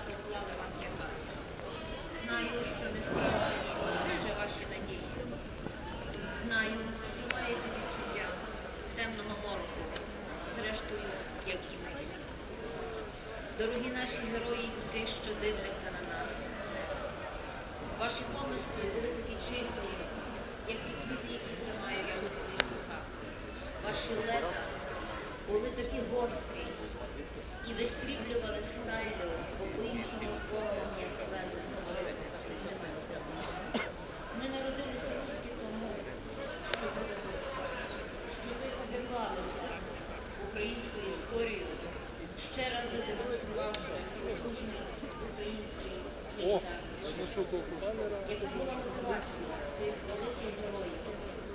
поклали вам тягар. Знаю, що не справді лише ваші надії. Знаю, що маєте відчуття темного мороку, зрештою, як і ми. Дорогі наші герої, ті, що дивляться на нас. Ваші помисли були такі чисті, як ті квіти, які тримаю я у своїх руках. Ваші лета були такі гострі і вистріблювали стайлю, бо по-іншому ворогом я тебе говорити. Ми народилися тільки тому, що ви обірвалися українську історію, ще раз задемонструвавши потужний український. Яка була мотивація цих великих героїв,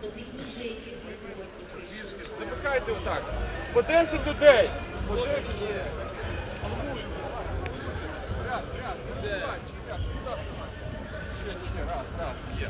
до підніжжя яких ми сьогодні прийшли. Замикайте отак. По 10 людей. По 10. Ряд, ряд, ряд, ряд, ряд. Ще, ще, раз, раз, є.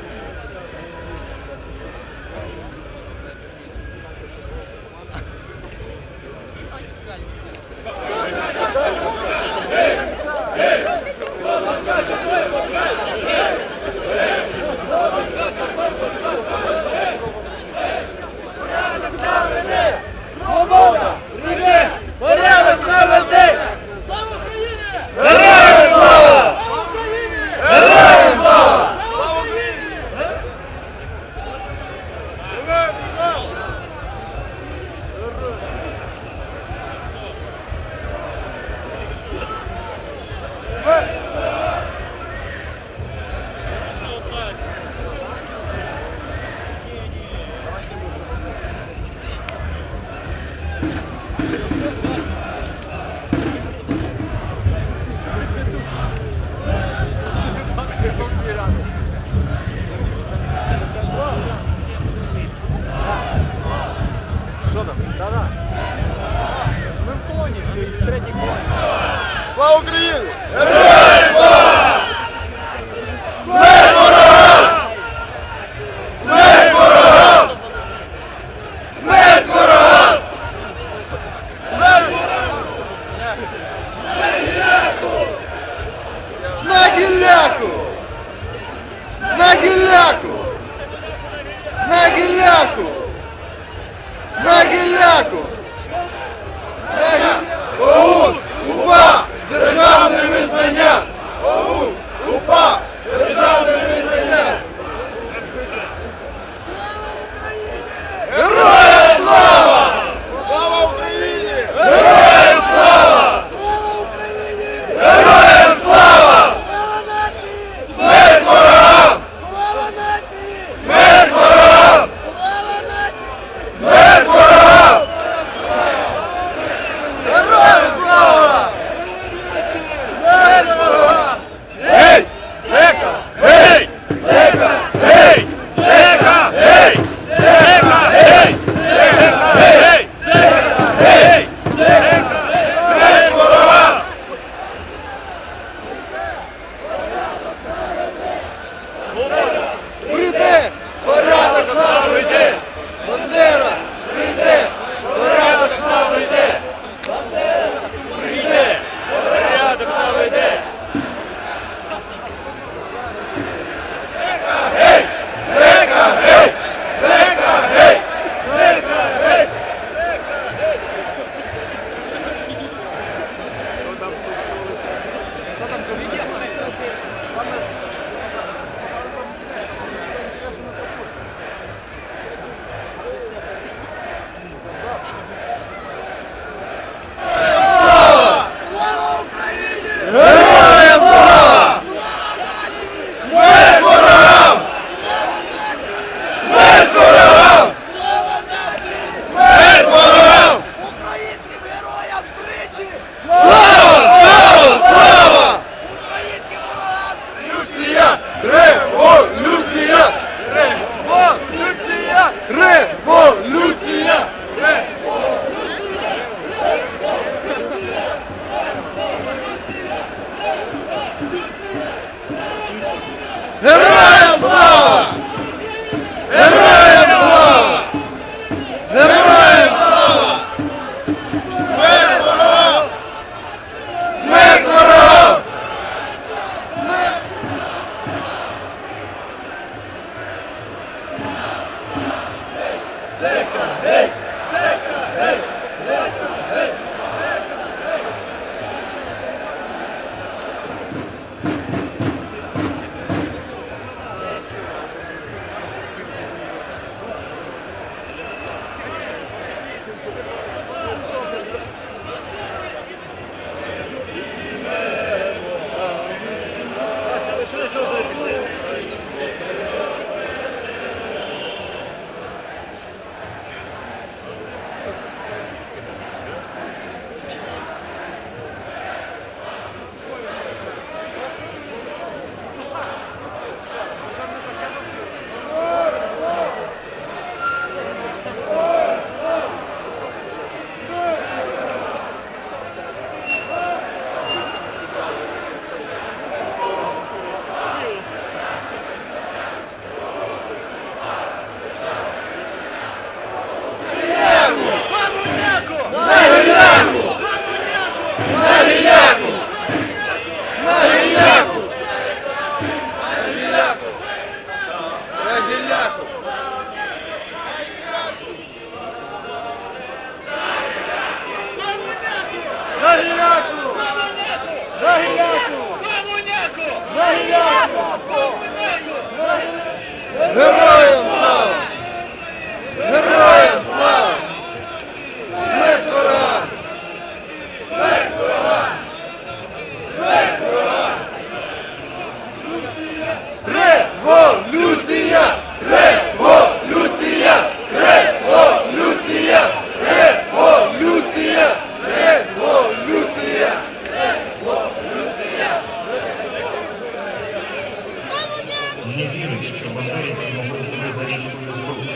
не вірить, що в бандерівці могли за річкою Суть.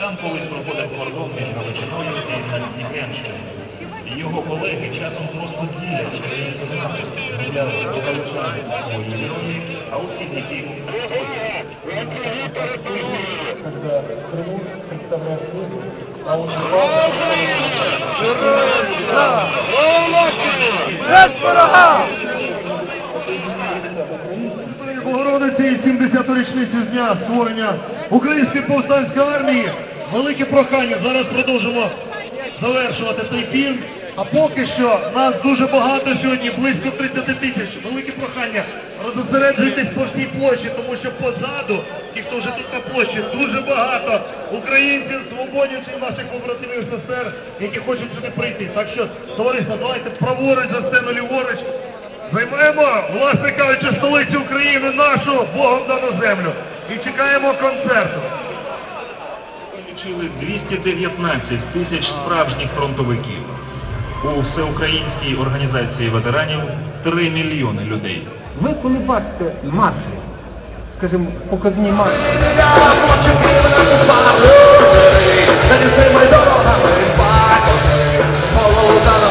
Там колись проходить кордон між Галичиною і Нікенщиною. І його колеги часом просто діють український натиск, гуляли революціонери свої іронії, а у східників Когда Крым представляет! Без ворога! Богородиці 70-ту річницю з дня створення Української повстанської армії. Велике прохання. Зараз продовжимо завершувати цей фільм. А поки що нас дуже багато сьогодні, близько 30 тисяч. Велике прохання. Розосереджуйтесь по всій площі, тому що позаду, ті, хто вже тут на площі, дуже багато українців, свободівців, наших побратимів, сестер, які хочуть сюди прийти. Так що, товариство, давайте праворуч за сцену ліворуч. Займаємо, власне кажучи, столицю України, нашу Богом дану землю. І чекаємо концерту. Лічили 219 тисяч справжніх фронтовиків. У всеукраїнській організації ветеранів 3 мільйони людей. Ви коли бачите марші, скажімо, показні марші, Голову дано